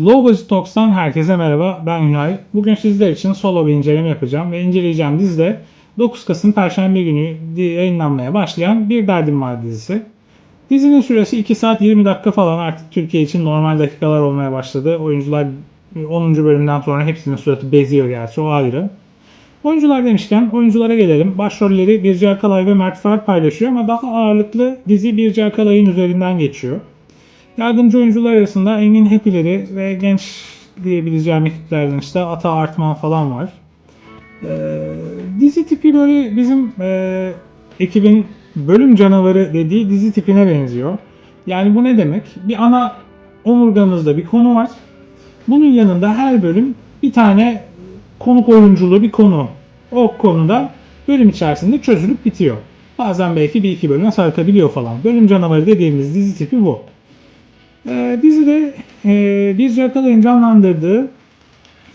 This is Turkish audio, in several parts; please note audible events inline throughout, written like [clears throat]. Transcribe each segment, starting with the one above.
Lobos Talks'tan herkese merhaba. Ben Günay. Bugün sizler için solo bir inceleme yapacağım ve inceleyeceğim dizide 9 Kasım Perşembe günü yayınlanmaya başlayan Bir Derdim Var dizisi. Dizinin süresi 2 saat 20 dakika falan artık Türkiye için normal dakikalar olmaya başladı. Oyuncular 10. bölümden sonra hepsinin suratı beziyor gerçi o ayrı. Oyuncular demişken oyunculara gelelim. Başrolleri Birce Akalay ve Mert Fırat paylaşıyor ama daha ağırlıklı dizi Birce Akalay'ın üzerinden geçiyor. Yardımcı oyuncular arasında Engin Hepileri ve genç diyebileceğim ekiplerden işte Ata Artman falan var. Ee, dizi tipi böyle bizim e, ekibin bölüm canavarı dediği dizi tipine benziyor. Yani bu ne demek? Bir ana omurgamızda bir konu var. Bunun yanında her bölüm bir tane konuk oyunculu bir konu. O konuda bölüm içerisinde çözülüp bitiyor. Bazen belki bir iki bölüme sarkabiliyor falan. Bölüm canavarı dediğimiz dizi tipi bu. Ee, dizide e, Birce Akalay'ın canlandırdığı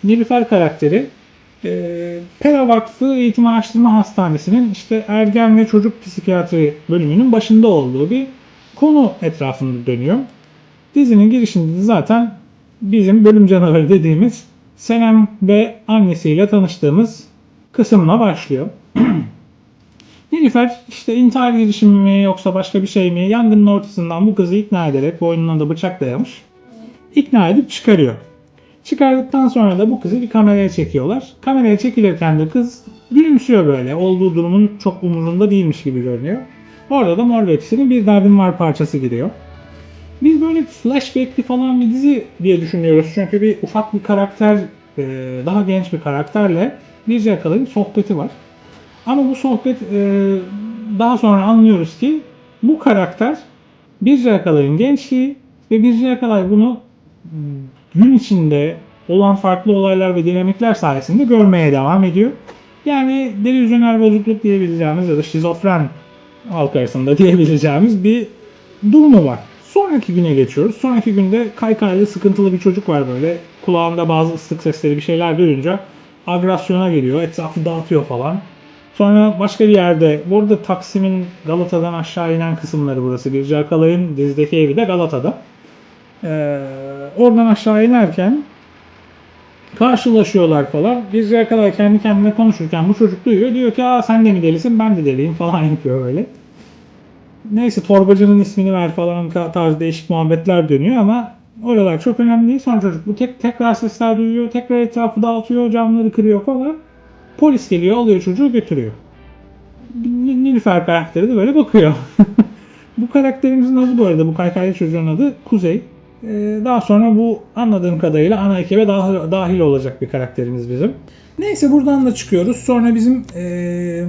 Nilüfer karakteri e, Pera Vakfı Eğitim Araştırma Hastanesi'nin işte ergen ve çocuk psikiyatri bölümünün başında olduğu bir konu etrafında dönüyor. Dizinin girişinde de zaten bizim bölüm canavarı dediğimiz Senem ve annesiyle tanıştığımız kısımla başlıyor. Nilüfer işte intihar girişimi mi yoksa başka bir şey mi yangının ortasından bu kızı ikna ederek boynuna da bıçak dayamış. İkna edip çıkarıyor. Çıkardıktan sonra da bu kızı bir kameraya çekiyorlar. Kameraya çekilirken de kız gülümsüyor böyle. Olduğu durumun çok umurunda değilmiş gibi görünüyor. Orada da Mor Ötesi'nin bir derdim var parçası giriyor. Biz böyle flashbackli falan bir dizi diye düşünüyoruz. Çünkü bir ufak bir karakter, e, daha genç bir karakterle bir yakalayın sohbeti var. Ama bu sohbet e, daha sonra anlıyoruz ki bu karakter Birce Akalay'ın gençliği ve Birce Akalay bunu m, gün içinde olan farklı olaylar ve dinamikler sayesinde görmeye devam ediyor. Yani delüzyonel bozukluk diyebileceğimiz ya da şizofren halk arasında [laughs] diyebileceğimiz bir durumu var. Sonraki güne geçiyoruz. Sonraki günde kaykaylı sıkıntılı bir çocuk var böyle. Kulağında bazı ıslık sesleri bir şeyler duyunca agresyona geliyor. Etrafı dağıtıyor falan. Sonra başka bir yerde, burada Taksim'in Galata'dan aşağı inen kısımları burası. Birce Akalay'ın dizideki evi de Galata'da. Ee, oradan aşağı inerken karşılaşıyorlar falan. Birce Akalay kendi kendine konuşurken bu çocuk duyuyor. Diyor ki Aa, sen de mi delisin ben de deliyim falan [laughs] yapıyor böyle. Neyse torbacının ismini ver falan tarz değişik muhabbetler dönüyor ama oralar çok önemli değil. Sonra çocuk bu tek tekrar sesler duyuyor. Tekrar etrafı dağıtıyor, camları kırıyor falan. Polis geliyor, alıyor çocuğu götürüyor. Nil- Nilüfer karakteri de böyle bakıyor. [laughs] bu karakterimizin adı bu arada, bu kaykaylı çocuğun adı Kuzey. Ee, daha sonra bu anladığım kadarıyla ana ekibe dahil, dahil olacak bir karakterimiz bizim. Neyse buradan da çıkıyoruz. Sonra bizim ee,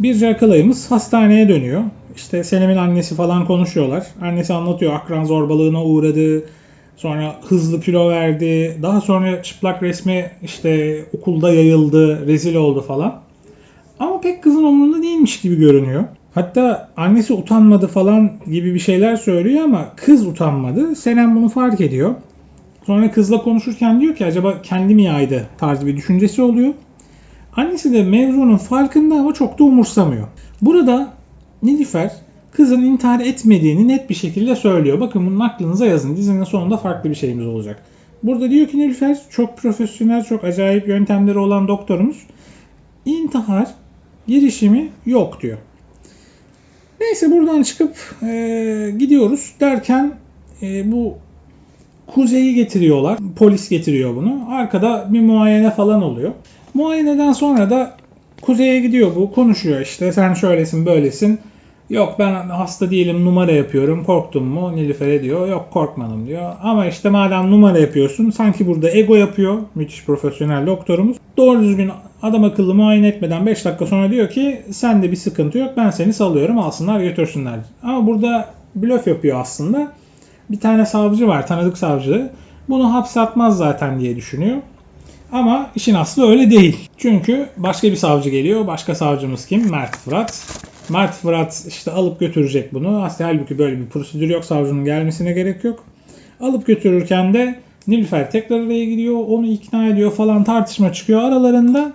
bir yakalayımız hastaneye dönüyor. İşte Senem'in annesi falan konuşuyorlar. Annesi anlatıyor akran zorbalığına uğradı. Sonra hızlı kilo verdi. Daha sonra çıplak resmi işte okulda yayıldı, rezil oldu falan. Ama pek kızın umurunda değilmiş gibi görünüyor. Hatta annesi utanmadı falan gibi bir şeyler söylüyor ama kız utanmadı. Senem bunu fark ediyor. Sonra kızla konuşurken diyor ki acaba kendi mi yaydı tarzı bir düşüncesi oluyor. Annesi de mevzunun farkında ama çok da umursamıyor. Burada Nilüfer kızın intihar etmediğini net bir şekilde söylüyor. Bakın bunun aklınıza yazın. Dizinin sonunda farklı bir şeyimiz olacak. Burada diyor ki Nilüfer çok profesyonel, çok acayip yöntemleri olan doktorumuz. İntihar girişimi yok diyor. Neyse buradan çıkıp e, gidiyoruz derken e, bu Kuzey'i getiriyorlar. Polis getiriyor bunu. Arkada bir muayene falan oluyor. Muayeneden sonra da Kuzey'e gidiyor bu. Konuşuyor işte. Sen şöylesin böylesin. Yok ben hasta değilim numara yapıyorum. Korktun mu? Nilüfer'e diyor. Yok korkmadım diyor. Ama işte madem numara yapıyorsun sanki burada ego yapıyor. Müthiş profesyonel doktorumuz. Doğru düzgün adam akıllı muayene etmeden 5 dakika sonra diyor ki sende bir sıkıntı yok ben seni salıyorum alsınlar götürsünler. Ama burada blöf yapıyor aslında. Bir tane savcı var tanıdık savcı. Bunu hapse atmaz zaten diye düşünüyor. Ama işin aslı öyle değil. Çünkü başka bir savcı geliyor. Başka savcımız kim? Mert Fırat. Mert Fırat işte alıp götürecek bunu. Aslında halbuki böyle bir prosedür yok. Savcının gelmesine gerek yok. Alıp götürürken de Nilüfer tekrar araya gidiyor. Onu ikna ediyor falan tartışma çıkıyor aralarında.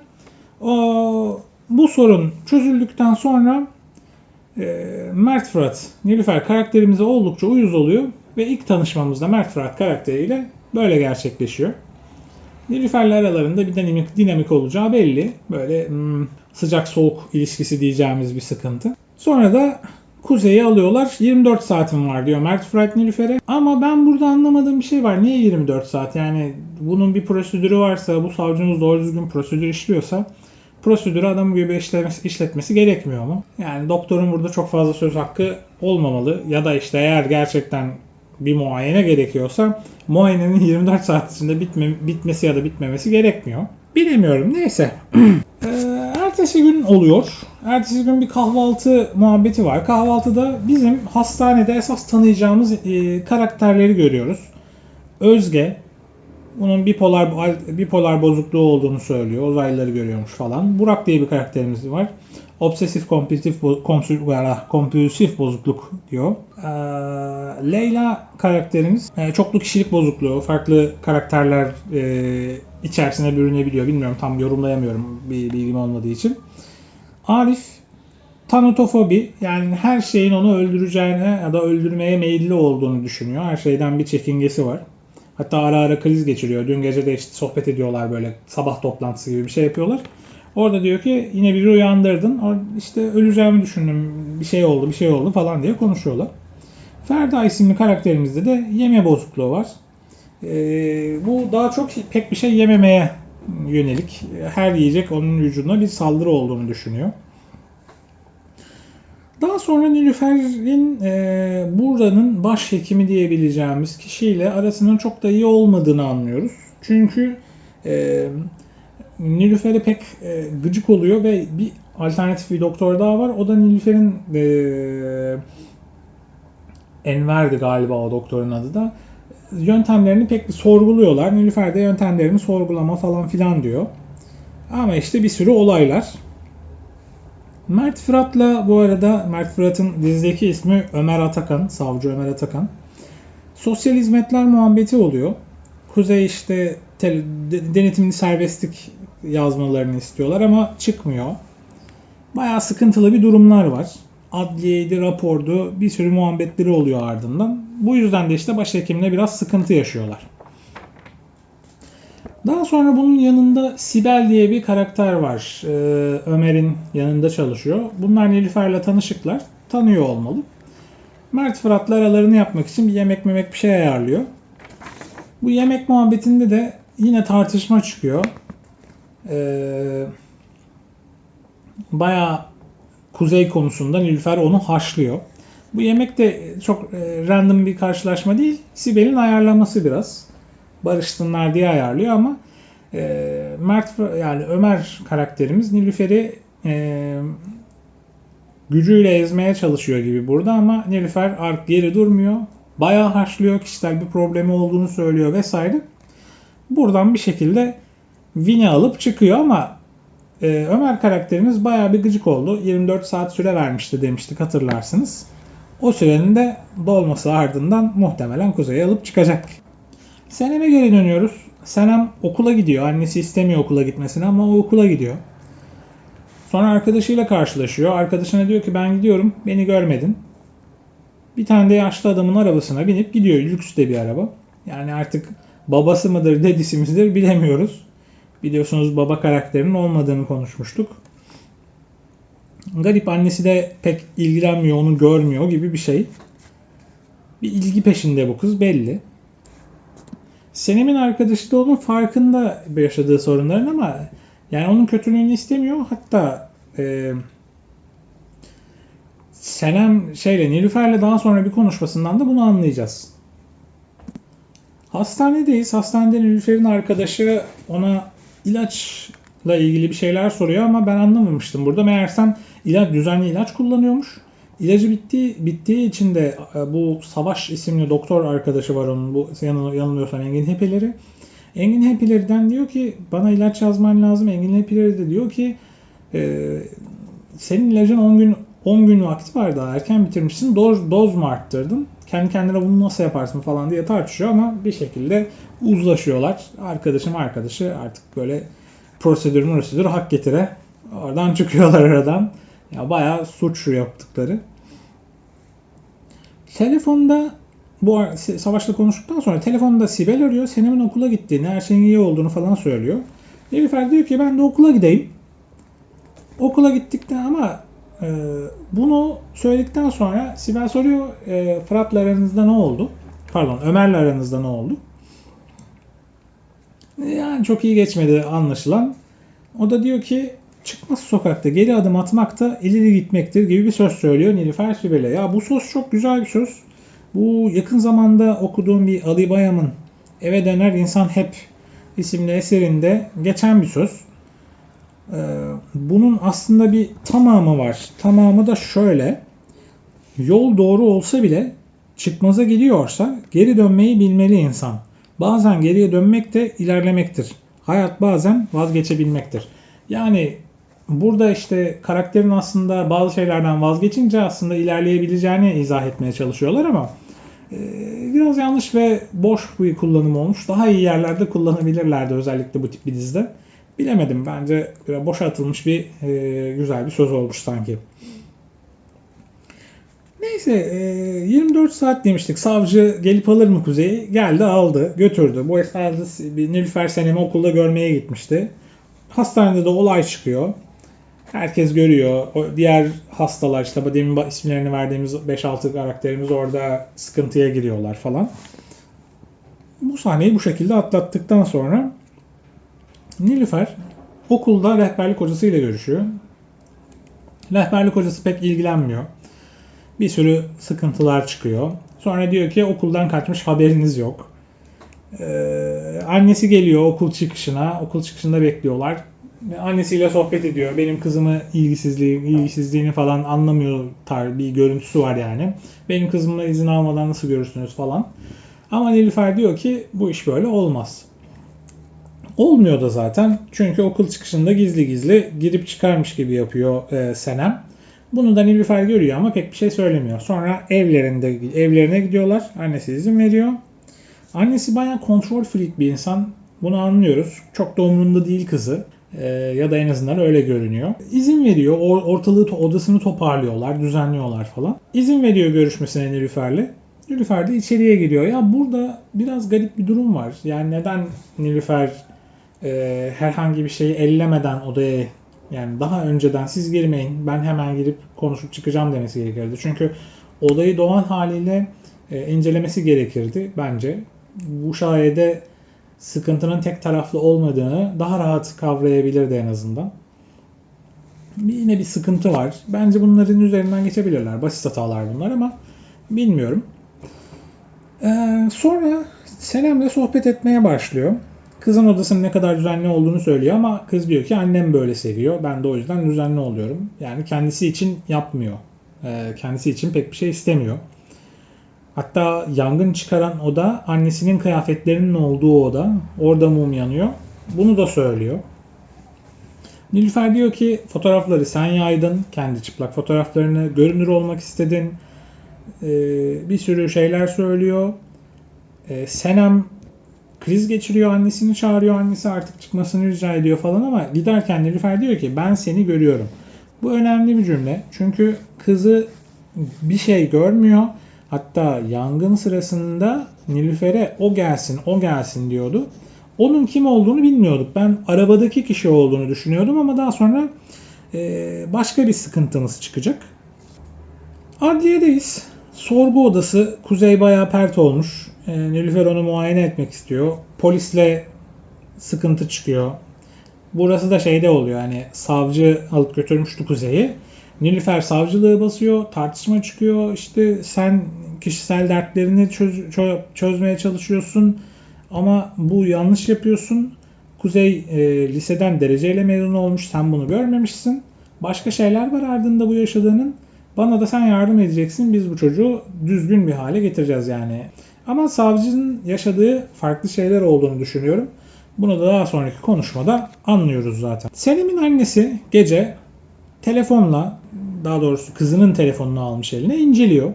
O, bu sorun çözüldükten sonra e, Mert Fırat, Nilüfer karakterimize oldukça uyuz oluyor. Ve ilk tanışmamızda Mert Fırat karakteriyle böyle gerçekleşiyor. Nilüfer'le aralarında bir dinamik, dinamik olacağı belli. Böyle hmm, sıcak soğuk ilişkisi diyeceğimiz bir sıkıntı. Sonra da Kuzey'i alıyorlar. 24 saatim var diyor Mert Fırat Nilüfer'e. Ama ben burada anlamadığım bir şey var. Niye 24 saat? Yani bunun bir prosedürü varsa, bu savcımız doğru düzgün prosedür işliyorsa prosedürü adamın gibi işlemesi, işletmesi gerekmiyor mu? Yani doktorun burada çok fazla söz hakkı olmamalı. Ya da işte eğer gerçekten bir muayene gerekiyorsa muayenenin 24 saat içinde bitme, bitmesi ya da bitmemesi gerekmiyor. Bilemiyorum neyse. [clears throat] Ee, ertesi gün oluyor. Ertesi gün bir kahvaltı muhabbeti var. Kahvaltıda bizim hastanede esas tanıyacağımız e, karakterleri görüyoruz. Özge, bunun bipolar bipolar bozukluğu olduğunu söylüyor. Uzaylıları görüyormuş falan. Burak diye bir karakterimiz var. Obsesif kompulsif kompulsif bozukluk diyor. Ee, Leyla karakterimiz e, çoklu kişilik bozukluğu, farklı karakterler e, içerisine bürünebiliyor. Bilmiyorum tam yorumlayamıyorum bir bilgim olmadığı için. Arif tanotofobi yani her şeyin onu öldüreceğine ya da öldürmeye meyilli olduğunu düşünüyor. Her şeyden bir çekingesi var. Hatta ara ara kriz geçiriyor. Dün gece de işte sohbet ediyorlar böyle sabah toplantısı gibi bir şey yapıyorlar. Orada diyor ki yine biri uyandırdın. İşte öleceğimi düşündüm. Bir şey oldu, bir şey oldu falan diye konuşuyorlar. Ferda isimli karakterimizde de yeme bozukluğu var. Ee, bu daha çok pek bir şey yememeye yönelik. Her yiyecek onun vücuduna bir saldırı olduğunu düşünüyor. Daha sonra Nilüfer'in e, buranın baş hekimi diyebileceğimiz kişiyle arasının çok da iyi olmadığını anlıyoruz. Çünkü e, Nilüfer'e pek e, gıcık oluyor ve bir alternatif bir doktor daha var. O da Nilüfer'in e, Enver'di galiba o doktorun adı da. Yöntemlerini pek sorguluyorlar. Nilüfer de yöntemlerini sorgulama falan filan diyor. Ama işte bir sürü olaylar. Mert Fırat'la bu arada Mert Fırat'ın dizideki ismi Ömer Atakan, savcı Ömer Atakan. Sosyal hizmetler muhabbeti oluyor. Kuzey işte tele, denetimli serbestlik yazmalarını istiyorlar ama çıkmıyor. Bayağı sıkıntılı bir durumlar var. Adliyeydi, rapordu, bir sürü muhabbetleri oluyor ardından. Bu yüzden de işte başhekimle biraz sıkıntı yaşıyorlar. Daha sonra bunun yanında Sibel diye bir karakter var. Ee, Ömer'in yanında çalışıyor. Bunlar Nilüfer'le tanışıklar. Tanıyor olmalı. Mert Fırat'la aralarını yapmak için bir yemek memek bir şey ayarlıyor. Bu yemek muhabbetinde de yine tartışma çıkıyor. Ee, bayağı kuzey konusunda Nilüfer onu haşlıyor. Bu yemek de çok e, random bir karşılaşma değil. Sibel'in ayarlaması biraz. Barışsınlar diye ayarlıyor ama e, Mert yani Ömer karakterimiz Nilüfer'i e, gücüyle ezmeye çalışıyor gibi burada ama Nilüfer ark geri durmuyor. Bayağı haşlıyor. Kişisel bir problemi olduğunu söylüyor vesaire. Buradan bir şekilde Vin'i alıp çıkıyor ama e, Ömer karakterimiz bayağı bir gıcık oldu. 24 saat süre vermişti demiştik hatırlarsınız. O sürenin de dolması ardından muhtemelen Kuzey'e alıp çıkacak. Senem'e geri dönüyoruz. Senem okula gidiyor. Annesi istemiyor okula gitmesini ama o okula gidiyor. Sonra arkadaşıyla karşılaşıyor. Arkadaşına diyor ki ben gidiyorum beni görmedin. Bir tane de yaşlı adamın arabasına binip gidiyor. Lüks de bir araba. Yani artık babası mıdır dedisi midir bilemiyoruz. Biliyorsunuz baba karakterinin olmadığını konuşmuştuk. Garip annesi de pek ilgilenmiyor, onu görmüyor gibi bir şey. Bir ilgi peşinde bu kız belli. Senem'in arkadaşı da onun farkında yaşadığı sorunların ama yani onun kötülüğünü istemiyor. Hatta e, Senem şeyle Nilüfer'le daha sonra bir konuşmasından da bunu anlayacağız. Hastanedeyiz. Hastanede Nilüfer'in arkadaşı ona ilaçla ilgili bir şeyler soruyor ama ben anlamamıştım. Burada meğersem ilaç düzenli ilaç kullanıyormuş. İlacı bittiği, bittiği için de e, bu Savaş isimli doktor arkadaşı var onun. Bu yanılmıyorsam Engin Hepileri. Engin Hepileri'den diyor ki bana ilaç yazman lazım. Engin Hepileri de diyor ki e, senin ilacın 10 gün 10 gün vakti var daha erken bitirmişsin. Doz, doz mu arttırdın? Kendi kendine bunu nasıl yaparsın falan diye tartışıyor ama bir şekilde uzlaşıyorlar. Arkadaşım arkadaşı artık böyle prosedür prosedür hak getire. Oradan çıkıyorlar aradan. Ya bayağı suç yaptıkları. Telefonda Bu Savaş'la konuştuktan sonra telefonda Sibel arıyor. Senem'in okula gittiğini, her şeyin iyi olduğunu falan söylüyor. Nilüfer diyor ki ben de okula gideyim. Okula gittikten ama e, bunu söyledikten sonra Sibel soruyor e, Fırat'la aranızda ne oldu? Pardon Ömer'le aranızda ne oldu? Yani çok iyi geçmedi anlaşılan. O da diyor ki çıkmaz sokakta geri adım atmak da ileri gitmektir gibi bir söz söylüyor Nilüfer Sibel'e. Ya bu söz çok güzel bir söz. Bu yakın zamanda okuduğum bir Ali Bayam'ın Eve Döner İnsan Hep isimli eserinde geçen bir söz. Ee, bunun aslında bir tamamı var. Tamamı da şöyle. Yol doğru olsa bile çıkmaza gidiyorsa geri dönmeyi bilmeli insan. Bazen geriye dönmek de ilerlemektir. Hayat bazen vazgeçebilmektir. Yani burada işte karakterin aslında bazı şeylerden vazgeçince aslında ilerleyebileceğini izah etmeye çalışıyorlar ama e, biraz yanlış ve boş bir kullanım olmuş. Daha iyi yerlerde kullanabilirlerdi özellikle bu tip bir dizide. Bilemedim bence boşa atılmış bir e, güzel bir söz olmuş sanki. Neyse e, 24 saat demiştik. Savcı gelip alır mı Kuzey'i? Geldi aldı götürdü. Bu esnada Nilüfer Senem'i okulda görmeye gitmişti. Hastanede de olay çıkıyor. Herkes görüyor. O diğer hastalar işte demin isimlerini verdiğimiz 5-6 karakterimiz orada sıkıntıya giriyorlar falan. Bu sahneyi bu şekilde atlattıktan sonra Nilüfer okulda rehberlik hocasıyla görüşüyor. Rehberlik hocası pek ilgilenmiyor. Bir sürü sıkıntılar çıkıyor. Sonra diyor ki okuldan kaçmış haberiniz yok. Ee, annesi geliyor okul çıkışına. Okul çıkışında bekliyorlar. Annesiyle sohbet ediyor. Benim kızımı ilgisizliği, ilgisizliğini falan anlamıyor tar bir görüntüsü var yani. Benim kızımla izin almadan nasıl görürsünüz falan. Ama Nilüfer diyor ki bu iş böyle olmaz. Olmuyor da zaten. Çünkü okul çıkışında gizli gizli girip çıkarmış gibi yapıyor e, Senem. Bunu da Nilüfer görüyor ama pek bir şey söylemiyor. Sonra evlerinde evlerine gidiyorlar. Annesi izin veriyor. Annesi bayağı kontrol freak bir insan. Bunu anlıyoruz. Çok da umurunda değil kızı. Ee, ya da en azından öyle görünüyor. İzin veriyor. O- Ortalığı odasını toparlıyorlar, düzenliyorlar falan. İzin veriyor görüşmesine Nilüfer'le. Nilüfer de içeriye giriyor. Ya burada biraz garip bir durum var. Yani neden Nilüfer e, herhangi bir şeyi ellemeden odaya yani daha önceden siz girmeyin ben hemen girip konuşup çıkacağım demesi gerekirdi. Çünkü olayı doğan haliyle e, incelemesi gerekirdi bence. Bu sayede sıkıntının tek taraflı olmadığını daha rahat kavrayabilirdi en azından. Yine bir sıkıntı var. Bence bunların üzerinden geçebilirler. Basit hatalar bunlar ama bilmiyorum. Ee, sonra Senem'le sohbet etmeye başlıyor. Kızın odasının ne kadar düzenli olduğunu söylüyor ama kız diyor ki annem böyle seviyor. Ben de o yüzden düzenli oluyorum. Yani kendisi için yapmıyor. Ee, kendisi için pek bir şey istemiyor. Hatta yangın çıkaran oda annesinin kıyafetlerinin olduğu oda. Orada mum yanıyor. Bunu da söylüyor. Nilüfer diyor ki fotoğrafları sen yaydın. Kendi çıplak fotoğraflarını görünür olmak istedin. Ee, bir sürü şeyler söylüyor. Ee, Senem kriz geçiriyor. Annesini çağırıyor. Annesi artık çıkmasını rica ediyor falan ama giderken Nilüfer diyor ki ben seni görüyorum. Bu önemli bir cümle. Çünkü kızı bir şey görmüyor. Hatta yangın sırasında Nilüfer'e o gelsin, o gelsin diyordu. Onun kim olduğunu bilmiyorduk. Ben arabadaki kişi olduğunu düşünüyordum ama daha sonra e, başka bir sıkıntımız çıkacak. Adliyedeyiz. Sorgu odası Kuzey bayağı pert olmuş. E, Nilüfer onu muayene etmek istiyor. Polisle sıkıntı çıkıyor. Burası da şeyde oluyor hani savcı alıp götürmüştü Kuzey'i. Nilüfer savcılığı basıyor, tartışma çıkıyor. İşte sen kişisel dertlerini çöz, çö- çözmeye çalışıyorsun ama bu yanlış yapıyorsun. Kuzey e, liseden dereceyle mezun olmuş, sen bunu görmemişsin. Başka şeyler var ardında bu yaşadığının. Bana da sen yardım edeceksin. Biz bu çocuğu düzgün bir hale getireceğiz yani. Ama savcının yaşadığı farklı şeyler olduğunu düşünüyorum. Bunu da daha sonraki konuşmada anlıyoruz zaten. Selim'in annesi gece telefonla daha doğrusu kızının telefonunu almış eline inceliyor.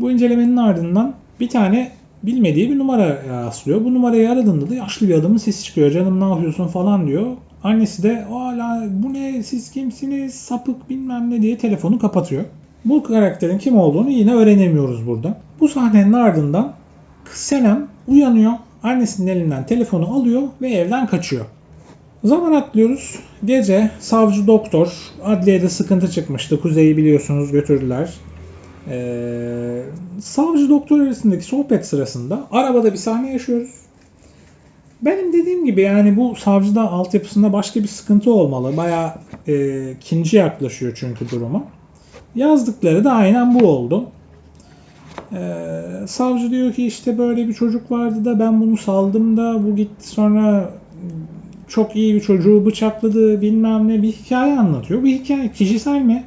Bu incelemenin ardından bir tane bilmediği bir numara rastlıyor. Bu numarayı aradığında da yaşlı bir adamın sesi çıkıyor. Canım ne yapıyorsun falan diyor. Annesi de hala bu ne siz kimsiniz sapık bilmem ne diye telefonu kapatıyor. Bu karakterin kim olduğunu yine öğrenemiyoruz burada. Bu sahnenin ardından Senem uyanıyor. Annesinin elinden telefonu alıyor ve evden kaçıyor. Zaman atlıyoruz. Gece savcı doktor adliyede sıkıntı çıkmıştı. Kuzey'i biliyorsunuz götürdüler. Ee, savcı doktor arasındaki sohbet sırasında arabada bir sahne yaşıyoruz. Benim dediğim gibi yani bu savcıda altyapısında başka bir sıkıntı olmalı. Bayağı e, ikinci yaklaşıyor çünkü duruma. Yazdıkları da aynen bu oldu. Ee, savcı diyor ki işte böyle bir çocuk vardı da ben bunu saldım da bu gitti sonra çok iyi bir çocuğu bıçakladı bilmem ne bir hikaye anlatıyor. Bu hikaye kişisel mi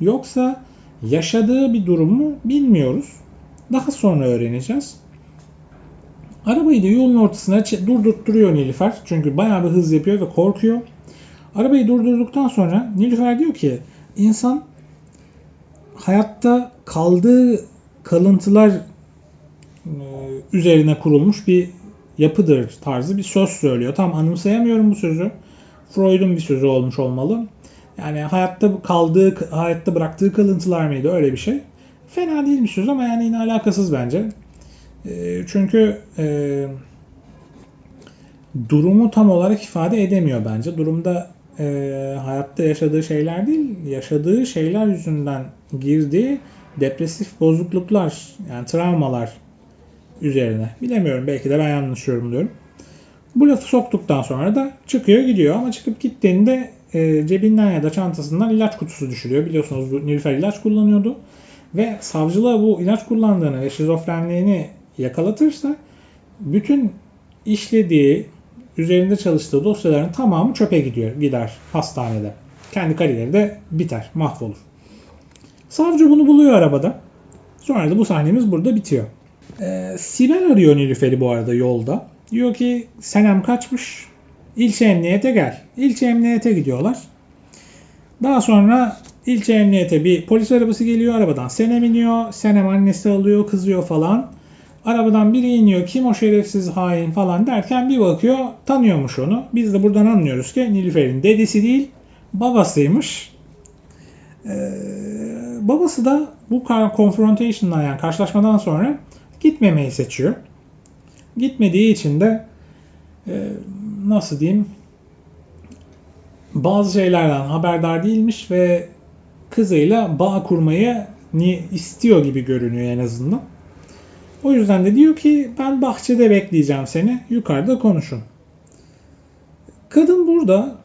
yoksa yaşadığı bir durum mu bilmiyoruz. Daha sonra öğreneceğiz. Arabayı da yolun ortasına durdurtturuyor Nilüfer. Çünkü bayağı bir hız yapıyor ve korkuyor. Arabayı durdurduktan sonra Nilüfer diyor ki insan hayatta kaldığı kalıntılar e, üzerine kurulmuş bir yapıdır tarzı bir söz söylüyor. Tam anımsayamıyorum bu sözü. Freud'un bir sözü olmuş olmalı. Yani hayatta kaldığı, hayatta bıraktığı kalıntılar mıydı öyle bir şey. Fena değil bir söz ama yani yine alakasız bence. E, çünkü e, durumu tam olarak ifade edemiyor bence. Durumda hayatta yaşadığı şeyler değil, yaşadığı şeyler yüzünden girdiği depresif bozukluklar, yani travmalar üzerine. Bilemiyorum belki de ben yanlış yorumluyorum. Bu lafı soktuktan sonra da çıkıyor gidiyor ama çıkıp gittiğinde e, cebinden ya da çantasından ilaç kutusu düşürüyor. Biliyorsunuz Nilüfer ilaç kullanıyordu. Ve savcılığa bu ilaç kullandığını ve şizofrenliğini yakalatırsa bütün işlediği, üzerinde çalıştığı dosyaların tamamı çöpe gidiyor, gider hastanede. Kendi kariyeri de biter, mahvolur. Savcı bunu buluyor arabada. Sonra da bu sahnemiz burada bitiyor. Ee, Sibel arıyor Nilüfer'i bu arada yolda. Diyor ki Senem kaçmış. İlçe emniyete gel. İlçe emniyete gidiyorlar. Daha sonra ilçe emniyete bir polis arabası geliyor. Arabadan Senem iniyor. Senem annesi alıyor, kızıyor falan. Arabadan biri iniyor. Kim o şerefsiz hain falan derken bir bakıyor. Tanıyormuş onu. Biz de buradan anlıyoruz ki Nilüfer'in dedesi değil babasıymış. Ee, babası da bu confrontation'dan yani karşılaşmadan sonra gitmemeyi seçiyor. Gitmediği için de e, nasıl diyeyim bazı şeylerden haberdar değilmiş ve kızıyla bağ kurmayı istiyor gibi görünüyor en azından. O yüzden de diyor ki ben bahçede bekleyeceğim seni. Yukarıda konuşun. Kadın burada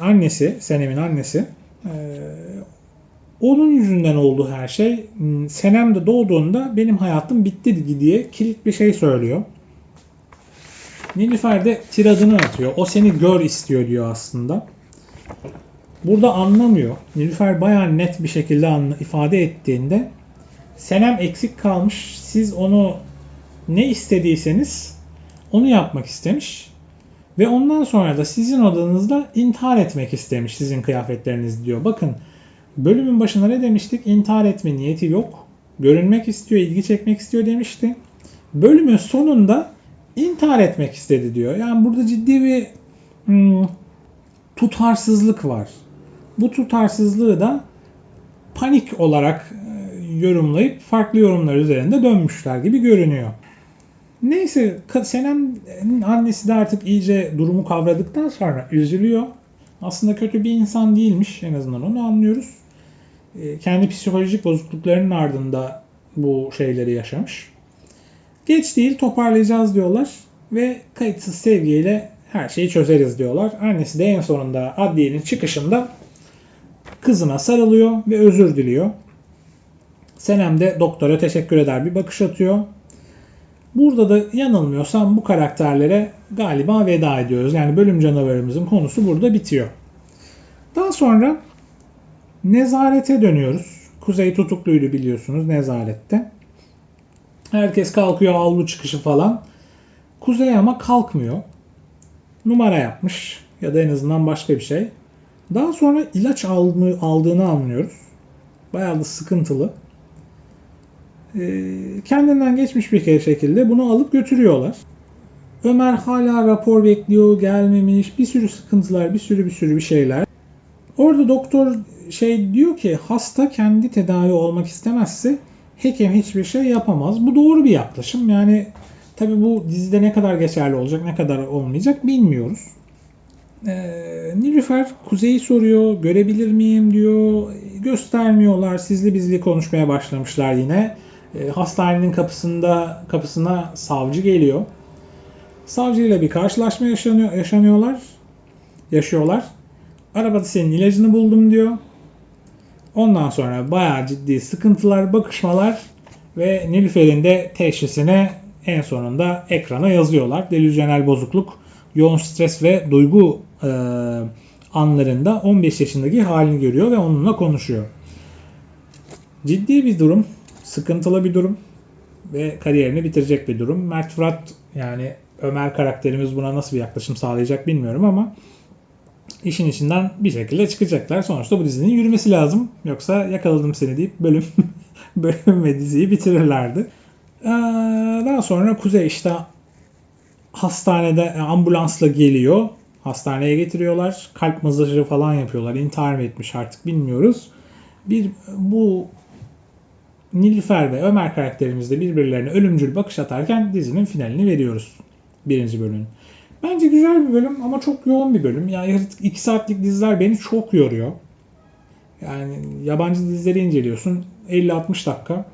annesi, Senem'in annesi e, onun yüzünden oldu her şey. Senem de doğduğunda benim hayatım bitti diye kilit bir şey söylüyor. Nilüfer de tiradını atıyor. O seni gör istiyor diyor aslında. Burada anlamıyor. Nilüfer bayağı net bir şekilde ifade ettiğinde Senem eksik kalmış. Siz onu ne istediyseniz onu yapmak istemiş. Ve ondan sonra da sizin odanızda intihar etmek istemiş sizin kıyafetleriniz diyor. Bakın bölümün başında ne demiştik? İntihar etme niyeti yok. Görünmek istiyor, ilgi çekmek istiyor demişti. Bölümün sonunda intihar etmek istedi diyor. Yani burada ciddi bir hmm, tutarsızlık var. Bu tutarsızlığı da panik olarak e, yorumlayıp farklı yorumlar üzerinde dönmüşler gibi görünüyor. Neyse Senem'in annesi de artık iyice durumu kavradıktan sonra üzülüyor. Aslında kötü bir insan değilmiş en azından onu anlıyoruz. E, kendi psikolojik bozukluklarının ardında bu şeyleri yaşamış. Geç değil toparlayacağız diyorlar ve kayıtsız sevgiyle her şeyi çözeriz diyorlar. Annesi de en sonunda adliyenin çıkışında kızına sarılıyor ve özür diliyor. Senem de doktora teşekkür eder bir bakış atıyor. Burada da yanılmıyorsam bu karakterlere galiba veda ediyoruz. Yani bölüm canavarımızın konusu burada bitiyor. Daha sonra nezarete dönüyoruz. Kuzey tutukluydu biliyorsunuz nezarette. Herkes kalkıyor avlu çıkışı falan. Kuzey ama kalkmıyor. Numara yapmış ya da en azından başka bir şey. Daha sonra ilaç aldığını anlıyoruz. Bayağı da sıkıntılı. Kendinden geçmiş bir şekilde bunu alıp götürüyorlar. Ömer hala rapor bekliyor, gelmemiş. Bir sürü sıkıntılar, bir sürü bir sürü bir şeyler. Orada doktor şey diyor ki hasta kendi tedavi olmak istemezse hekim hiçbir şey yapamaz. Bu doğru bir yaklaşım. Yani Tabi bu dizide ne kadar geçerli olacak, ne kadar olmayacak bilmiyoruz. Ee, Nilüfer Kuzey'i soruyor, görebilir miyim diyor. Göstermiyorlar, sizli bizli konuşmaya başlamışlar yine. Ee, hastanenin kapısında kapısına savcı geliyor. Savcıyla bir karşılaşma yaşanıyor, yaşanıyorlar. Yaşıyorlar. Arabada senin ilacını buldum diyor. Ondan sonra bayağı ciddi sıkıntılar, bakışmalar ve Nilüfer'in de teşhisine en sonunda ekrana yazıyorlar. Delüzyonel bozukluk, yoğun stres ve duygu e, anlarında 15 yaşındaki halini görüyor ve onunla konuşuyor. Ciddi bir durum, sıkıntılı bir durum ve kariyerini bitirecek bir durum. Mert Fırat yani Ömer karakterimiz buna nasıl bir yaklaşım sağlayacak bilmiyorum ama işin içinden bir şekilde çıkacaklar. Sonuçta bu dizinin yürümesi lazım. Yoksa yakaladım seni deyip bölüm [laughs] bölüm ve diziyi bitirirlerdi. Ee, daha sonra Kuzey işte hastanede e, ambulansla geliyor. Hastaneye getiriyorlar. Kalp masajı falan yapıyorlar. İntihar mı etmiş artık bilmiyoruz. Bir bu Nilüfer ve Ömer karakterimiz de birbirlerine ölümcül bakış atarken dizinin finalini veriyoruz. Birinci bölümün. Bence güzel bir bölüm ama çok yoğun bir bölüm. Yani 2 saatlik diziler beni çok yoruyor. Yani yabancı dizileri inceliyorsun. 50-60 dakika.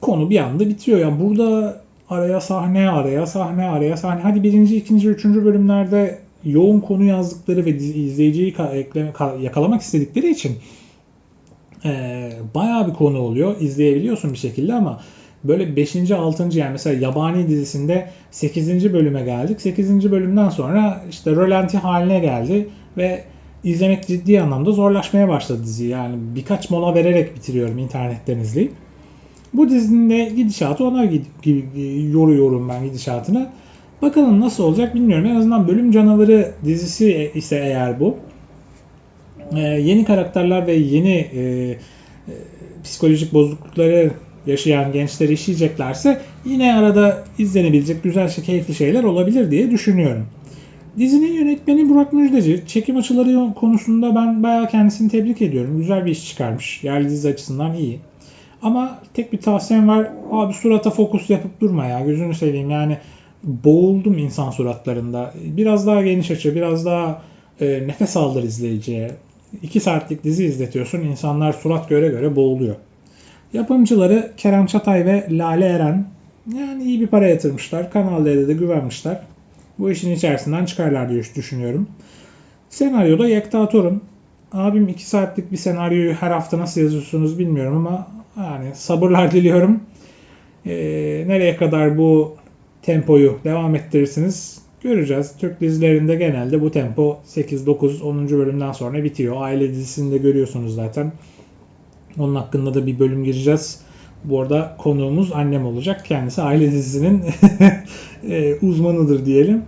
Konu bir anda bitiyor. Yani burada araya sahne, araya sahne, araya sahne. Hadi birinci, ikinci, üçüncü bölümlerde yoğun konu yazdıkları ve izleyiciyi yakalamak istedikleri için e, bayağı bir konu oluyor. İzleyebiliyorsun bir şekilde ama böyle 5. 6. yani mesela Yabani dizisinde 8. bölüme geldik. 8. bölümden sonra işte rölanti haline geldi ve izlemek ciddi anlamda zorlaşmaya başladı dizi. Yani birkaç mola vererek bitiriyorum internetten izleyip. Bu dizinin de gidişatı ona yoruyorum ben gidişatını. Bakalım nasıl olacak bilmiyorum. En azından Bölüm Canavarı dizisi ise eğer bu. Ee, yeni karakterler ve yeni e, e, psikolojik bozuklukları yaşayan gençler işleyeceklerse yine arada izlenebilecek güzel şey, keyifli şeyler olabilir diye düşünüyorum. Dizinin yönetmeni Burak Müjdeci. Çekim açıları konusunda ben bayağı kendisini tebrik ediyorum. Güzel bir iş çıkarmış. Yerli dizi açısından iyi. Ama tek bir tavsiyem var. Abi surata fokus yapıp durma ya. Gözünü seveyim yani. Boğuldum insan suratlarında. Biraz daha geniş açı, biraz daha e, nefes aldır izleyiciye. 2 saatlik dizi izletiyorsun. İnsanlar surat göre göre boğuluyor. Yapımcıları Kerem Çatay ve Lale Eren yani iyi bir para yatırmışlar. Kanal D'de de güvenmişler. Bu işin içerisinden çıkarlar diye düşünüyorum. Senaryoda Yekta Torun. Abim 2 saatlik bir senaryoyu her hafta nasıl yazıyorsunuz bilmiyorum ama yani sabırlar [laughs] diliyorum. Ee, nereye kadar bu tempoyu devam ettirirsiniz göreceğiz. Türk dizilerinde genelde bu tempo 8, 9, 10. bölümden sonra bitiyor. Aile dizisinde görüyorsunuz zaten. Onun hakkında da bir bölüm gireceğiz. Bu arada konuğumuz annem olacak. Kendisi aile dizisinin [laughs] e, uzmanıdır diyelim.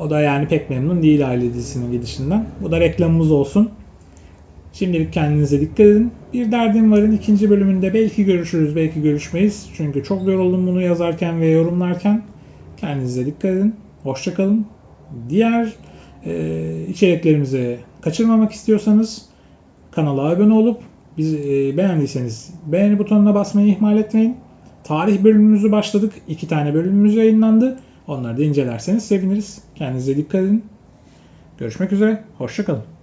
O da yani pek memnun değil aile dizisinin gidişinden. Bu da reklamımız olsun. Şimdilik kendinize dikkat edin. Bir derdim varın ikinci bölümünde belki görüşürüz, belki görüşmeyiz. Çünkü çok yoruldum bunu yazarken ve yorumlarken. Kendinize dikkat edin. Hoşçakalın. Diğer e, içeriklerimizi kaçırmamak istiyorsanız kanala abone olup biz e, beğendiyseniz beğeni butonuna basmayı ihmal etmeyin. Tarih bölümümüzü başladık. İki tane bölümümüz yayınlandı. Onları da incelerseniz seviniriz. Kendinize dikkat edin. Görüşmek üzere. Hoşçakalın.